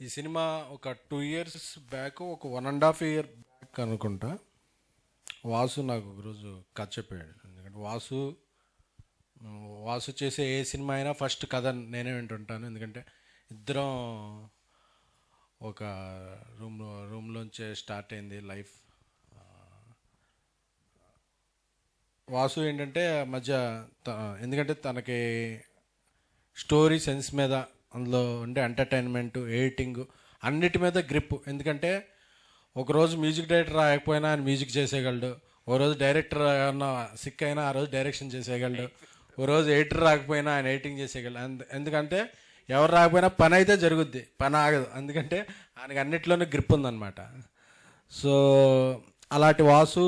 ఈ సినిమా ఒక two years back ఒక one and half year back అనుకుంటా. వాసు నాకు ఒకరోజు కథ చెప్పాడు. ఎందుకంటే వాసు వాసు చేసే ఏ సినిమా అయినా ఫస్ట్ కథ నేనే వింటుంటాను. ఎందుకంటే ఇద్దరం ఒక రూమ్ రూమ్లోంచే స్టార్ట్ అయింది లైఫ్. వాసు ఏంటంటే మధ్య త- ఎందుకంటే తనకి స్టోరీ సెన్స్ మీద అందులో ఉండే ఎంటర్టైన్మెంట్ ఎడిటింగ్ అన్నిటి మీద గ్రిప్ ఎందుకంటే ఒకరోజు మ్యూజిక్ డైరెక్టర్ రాకపోయినా ఆయన మ్యూజిక్ చేసేయగలడు. ఓ రోజు డైరెక్టర్ ఏమన్నా సిక్ అయినా ఆ రోజు డైరెక్షన్ చేసేయగలడు. ఓ రోజు ఎడిటర్ రాకపోయినా ఆయన ఎడిటింగ్ చేసేయగలడు. ఎందుకంటే ఎవరు రాకపోయినా పని అయితే జరుగుద్ది. పని ఆగదు. ఎందుకంటే ఆయనకి అన్నిట్లోనే గ్రిప్ ఉందన్నమాట. సో అలాంటి వాసు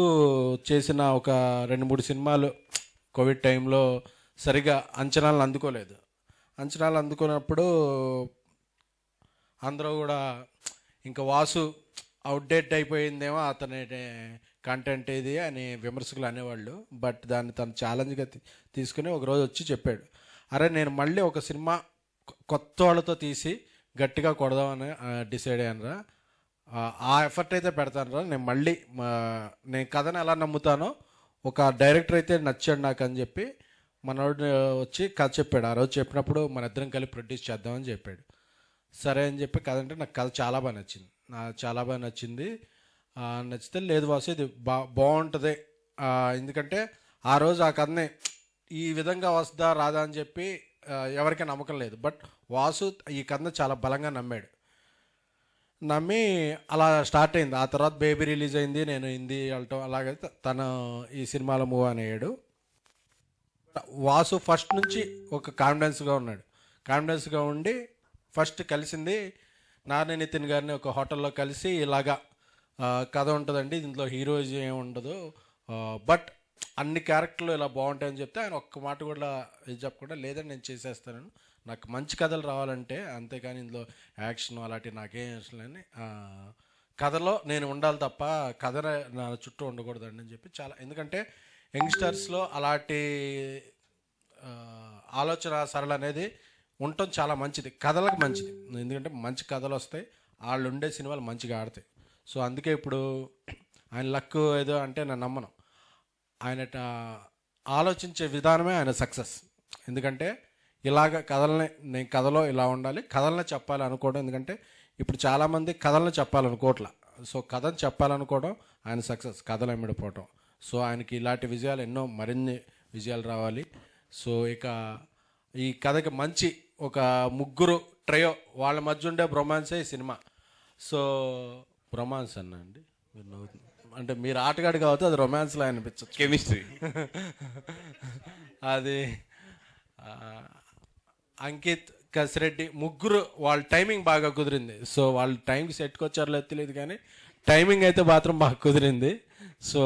చేసిన ఒక రెండు మూడు సినిమాలు కోవిడ్ టైంలో సరిగా అంచనాలను అందుకోలేదు. అంచనాలు అందుకున్నప్పుడు అందరూ కూడా ఇంకా వాసు అవుట్డేట్ అయిపోయిందేమో అతని కంటెంట్ ఇది అని విమర్శకులు అనేవాళ్ళు. బట్ దాన్ని తను ఛాలెంజ్గా తీసుకుని ఒక రోజు వచ్చి చెప్పాడు. అరే నేను మళ్ళీ ఒక సినిమా కొత్త వాళ్ళతో తీసి గట్టిగా కొడదామని డిసైడ్ అయ్యానురా ఆ, ఎఫర్ట్ అయితే పెడతానరా నేను మళ్ళీ మా, నేను కథను ఎలా నమ్ముతానో ఒక డైరెక్టర్ అయితే నచ్చాడు నాకు అని చెప్పి మనోడు వచ్చి కథ చెప్పాడు. ఆ రోజు చెప్పినప్పుడు మన ఇద్దరం కలిపి ప్రొడ్యూస్ చేద్దామని చెప్పాడు. సరే అని చెప్పి కథ అంటే నాకు కథ చాలా బాగా నచ్చింది. నా చాలా బాగా నచ్చింది. నచ్చితే లేదు వాసు ఇది బా బాగుంటుంది. ఎందుకంటే ఆ రోజు ఆ కథని ఈ విధంగా వస్తుందా రాదా అని చెప్పి ఎవరికీ నమ్మకం లేదు. బట్ వాసు ఈ కథను చాలా బలంగా నమ్మాడు. నమ్మి అలా స్టార్ట్ అయింది. ఆ తర్వాత బేబీ రిలీజ్ అయింది. నేను హిందీ వెళ్ళటం అలాగే తను ఈ సినిమాలో మూవ్ అయ్యాడు. వాసు ఫస్ట్ నుంచి ఒక కాన్ఫిడెన్స్గా ఉన్నాడు. కాన్ఫిడెన్స్గా ఉండి ఫస్ట్ కలిసింది నాని నితిన్ గారిని ఒక హోటల్లో కలిసి ఇలాగా కథ ఉంటుందండి. దీంట్లో హీరోయిజం ఏమి ఉండదు. బట్ అన్ని క్యారెక్టర్లు ఇలా బాగుంటాయని చెప్తే ఆయన ఒక్క మాట కూడా ఇది చెప్పకుండా లేదని నేను చేసేస్తాను. నాకు మంచి కథలు రావాలంటే అంతేకాని ఇందులో యాక్షన్ అలాంటివి నాకేం అవసరం లేని కథలో నేను ఉండాలి తప్ప కథ నా చుట్టూ ఉండకూడదండి అని చెప్పి చాలా ఎందుకంటే యంగ్స్టర్స్లో అలాంటి ఆలోచన సరళ అనేది ఉండటం చాలా మంచిది. కథలకు మంచిది. ఎందుకంటే మంచి కథలు వస్తాయి. వాళ్ళు ఉండే సినిమాలు మంచిగా ఆడతాయి. సో అందుకే ఇప్పుడు ఆయన లక్ ఏదో అంటే నేను నమ్మను. ఆయన ఆలోచించే విధానమే ఆయన సక్సెస్. ఎందుకంటే ఇలాగ కథల్ని నేను కథలో ఇలా ఉండాలి కథల్ని చెప్పాలి అనుకోవడం ఎందుకంటే ఇప్పుడు చాలామంది కథలను చెప్పాలనుకోవట్లా. సో కథను చెప్పాలనుకోవడం ఆయన సక్సెస్ కథలు ఎమ్మిడిపోవటం. సో ఆయనకి ఇలాంటి విజయాలు ఎన్నో మరిన్ని విజయాలు రావాలి. సో ఇక ఈ కథకి మంచి ఒక ముగ్గురు ట్రయో వాళ్ళ మధ్య ఉండే బ్రొమాన్సే ఈ సినిమా. సో బ్రొమాన్స్ అన్న అండి. మీరు. అంటే మీరు ఆటగాడు కావచ్చు అది రొమాన్స్లో అనిపించచ్చు. కెమిస్ట్రీ అది అంకిత్ కసిరెడ్డి ముగ్గురు వాళ్ళ టైమింగ్ బాగా కుదిరింది. సో వాళ్ళ టైంకి సెట్కి వచ్చారో లేదో తెలియదు కానీ టైమింగ్ అయితే మాత్రం బాగా కుదిరింది. సో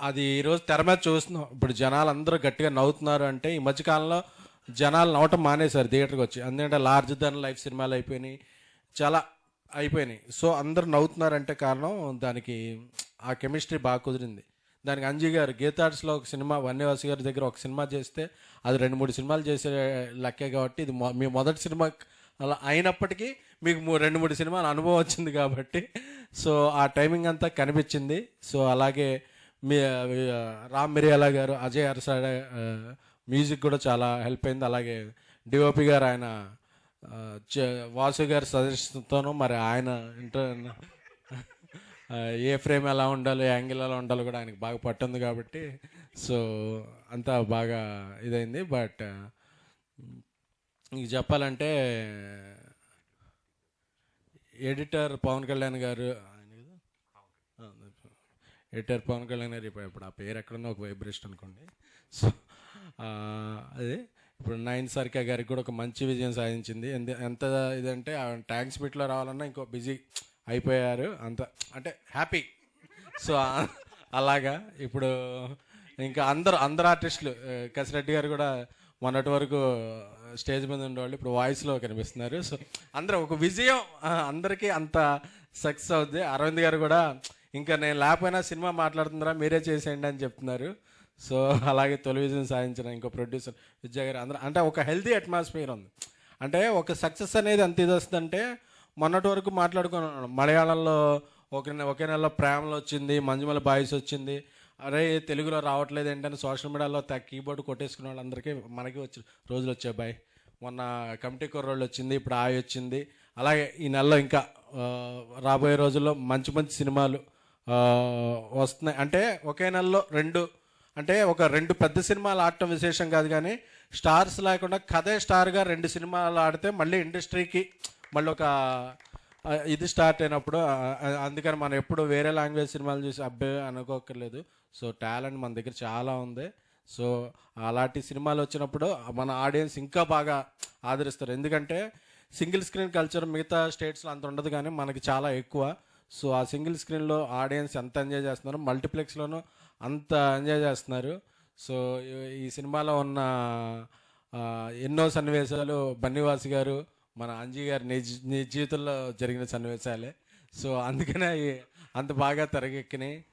అది ఈరోజు తెర మీద చూస్తున్నాం. ఇప్పుడు జనాలు అందరూ గట్టిగా నవ్వుతున్నారు అంటే ఈ మధ్యకాలంలో జనాలు నవ్వటం మానేశారు థియేటర్కి వచ్చి. ఎందుకంటే లార్జ్ దన్ లైఫ్ సినిమాలు అయిపోయినాయి. చాలా అయిపోయినాయి. సో అందరూ నవ్వుతున్నారంటే కారణం దానికి ఆ కెమిస్ట్రీ బాగా కుదిరింది. దానికి అంజీ గారు గీతార్ట్స్లో ఒక సినిమా వన్యవాసి గారి దగ్గర ఒక సినిమా చేస్తే అది రెండు మూడు సినిమాలు చేసే లెక్కే కాబట్టి ఇది మొ- మీ మొదటి సినిమా అలా అయినప్పటికీ మీకు రెండు మూడు సినిమాలు అనుభవం వచ్చింది కాబట్టి. సో ఆ టైమింగ్ అంతా కనిపించింది. సో అలాగే మీ రామ్ మిరియాలా గారు అజయ్ అరసాడ మ్యూజిక్ కూడా చాలా హెల్ప్ అయింది. అలాగే డిఓపి గారు ఆయన వాసు గారి సజెషన్తోనూ మరి ఆయన ఇంటర్ ఏ ఫ్రేమ్ ఎలా ఉండాలి యాంగిల్ ఎలా ఉండాలో కూడా ఆయనకి బాగా పట్టుంది కాబట్టి. సో అంతా బాగా ఇదైంది. బట్ ఇంక చెప్పాలంటే ఎడిటర్ పవన్ కళ్యాణ్ గారు ఎడిటర్ పవన్ కళ్యాణ్ గారు ఇప్పుడు ఇప్పుడు ఆ పేరు ఎక్కడన్నా ఒక వైబ్రేషన్ అనుకోండి. సో అదే ఇప్పుడు నైన్ సర్కా గారికి కూడా ఒక మంచి విజయం సాధించింది. ఎంత ఎంత ఇదంటే ట్యాంక్స్ బిట్లో రావాలన్నా ఇంకో బిజీ అయిపోయారు. అంత అంటే హ్యాపీ. సో అలాగా. ఇప్పుడు ఇంకా అందరు అందరు ఆర్టిస్టులు కసిరెడ్డి గారు కూడా మొన్నటి వరకు స్టేజ్ మీద ఉండేవాళ్ళు ఇప్పుడు వాయిస్లో కనిపిస్తున్నారు. సో అందరూ ఒక విజయం అందరికీ అంత సక్సెస్ అవుద్ది. అరవింద్ గారు కూడా ఇంకా నేను లేకపోయినా సినిమా మాట్లాడుతున్నారా మీరే చేసేయండి అని చెప్తున్నారు. సో అలాగే తొలి విజయం సాధించిన ఇంకో ప్రొడ్యూసర్ విద్యా గారు. అందరూ అంటే ఒక హెల్తీ అట్మాస్ఫియర్ ఉంది. అంటే ఒక సక్సెస్ అనేది ఎంత ఇది వస్తుందంటే మొన్నటి వరకు మాట్లాడుకున్నాను మలయాళంలో ఒక నె- ఒకే నెలలో ప్రేమలు వచ్చింది మంజుమల బాయ్స్ వచ్చింది. అరే తెలుగులో రావట్లేదు ఏంటని సోషల్ మీడియాలో కీబోర్డ్ కొట్టేసుకున్న వాళ్ళందరికీ మనకి వచ్చి రోజులు వచ్చాయి బాయ్. మొన్న కమిటీ కుర్రోళ్ళు వచ్చింది ఇప్పుడు ఆయి వచ్చింది. అలాగే ఈ నెలలో ఇంకా రాబోయే రోజుల్లో మంచి మంచి సినిమాలు వస్తున్నాయి. అంటే ఒకే నెలలో రెండు అంటే ఒక రెండు పెద్ద సినిమాలు ఆడటం విశేషం కాదు కానీ స్టార్స్ లేకుండా కథే స్టార్గా రెండు సినిమాలు ఆడితే మళ్ళీ ఇండస్ట్రీకి మళ్ళీ ఒక ఇది స్టార్ట్ అయినప్పుడు అందుకని మనం ఎప్పుడు వేరే లాంగ్వేజ్ సినిమాలు చూసి అబ్బే అనుకోకర్లేదు సో టాలెంట్ మన దగ్గర చాలా ఉంది. సో అలాంటి సినిమాలు వచ్చినప్పుడు మన ఆడియన్స్ ఇంకా బాగా ఆదరిస్తారు. ఎందుకంటే సింగిల్ స్క్రీన్ కల్చర్ మిగతా స్టేట్స్లో అంత ఉండదు కానీ మనకి చాలా ఎక్కువ. సో ఆ సింగిల్ స్క్రీన్లో ఆడియన్స్ ఎంత ఎంజాయ్ చేస్తున్నారు మల్టీప్లెక్స్లోనూ అంత ఎంజాయ్ చేస్తున్నారు. సో ఈ- సినిమాలో ఉన్న ఎన్నో సన్నివేశాలు బన్నివాసి గారు మన అంజీ గారి నిజ నిజ జీవితంలో జరిగిన సన్నివేశాలే. సో అందుకనే అవి అంత బాగా తెరకెక్కినాయి.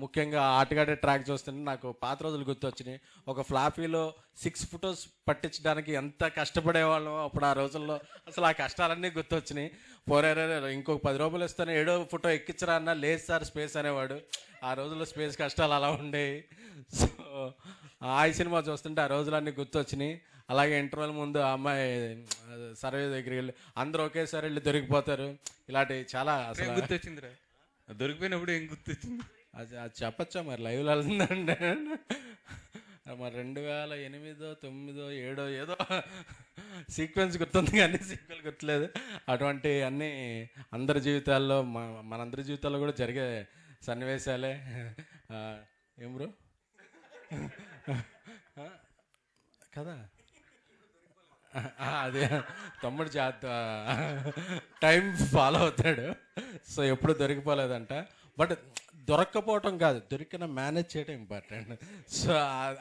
ముఖ్యంగా ఆటగాడే ట్రాక్ చూస్తుంటే నాకు పాత రోజులు గుర్తొచ్చినాయి. ఒక ఫ్లాఫీలో సిక్స్ ఫొటోస్ పట్టించడానికి ఎంత కష్టపడేవాళ్ళం అప్పుడు ఆ రోజుల్లో అసలు ఆ కష్టాలన్నీ గుర్తొచ్చినాయి. పోరేరే ఇంకొక పది రూపాయలు ఇస్తాను ఏడో ఫోటో ఎక్కించరా అన్న లేదు సార్ స్పేస్ అనేవాడు. ఆ రోజుల్లో స్పేస్ కష్టాలు అలా ఉండేవి. సో ఆ సినిమా చూస్తుంటే ఆ రోజులన్నీ గుర్తొచ్చినాయి. అలాగే ఇంటర్వెల్ ముందు ఆ అమ్మాయి సర్వే దగ్గరికి వెళ్ళి అందరూ ఒకేసారి వెళ్ళి దొరికిపోతారు. ఇలాంటి చాలా అసలు గుర్తొచ్చిందిరా? దొరికిపోయినప్పుడు ఏం గుర్తొచ్చింది? అది అది చెప్పచ్చా మరి? లైవ్లో వెళ్తుందంటే. మరి రెండు వేల ఎనిమిదో తొమ్మిదో ఏడో ఏదో సీక్వెన్స్ గుర్తుంది కానీ సీక్వెల్ గుర్తులేదు. అటువంటి అన్నీ అందరి జీవితాల్లో మనందరి జీవితాల్లో కూడా జరిగే సన్నివేశాలే. ఏం బ్రో కదా? అదే. తమ్ముడు జాత టైం ఫాలో అవుతాడు. సో ఎప్పుడు దొరికిపోలేదంట. బట్ దొరక్కపోవటం కాదు. దొరికిన మేనేజ్ చేయడం ఇంపార్టెంట్. సో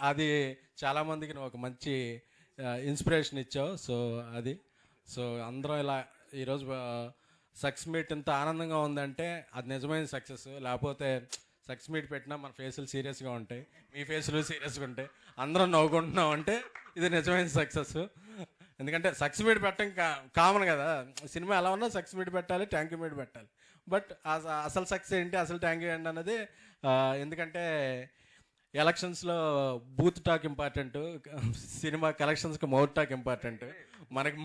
అది చాలామందికి నువ్వు ఒక మంచి ఇన్స్పిరేషన్ ఇచ్చావు. సో అది. సో అందరం ఇలా ఈరోజు సక్సెస్ మీట్ ఇంత ఆనందంగా ఉందంటే అది నిజమైన సక్సెస్. లేకపోతే సక్సెస్ మీట్ పెట్టినా మన ఫేసులు సీరియస్గా ఉంటాయి మీ ఫేసులు సీరియస్గా ఉంటాయి. అందరం నవ్వుకుంటున్నాం అంటే ఇది నిజమైన సక్సెస్. ఎందుకంటే సక్సెస్ మీట్ పెట్టడం కామన్ కదా. సినిమా ఎలా ఉన్నా సక్సెస్ మీట్ పెట్టాలి ట్యాంక్ యూ మీట్ పెట్టాలి. బట్ అసలు సక్సెస్ ఏంటి అసలు ట్యాంక్ యూ ఏంటి అన్నది ఎందుకంటే ఎలక్షన్స్లో బూత్ టాక్ ఇంపార్టెంట్ సినిమా కలెక్షన్స్కి మౌత్ టాక్ ఇంపార్టెంట్. మనకి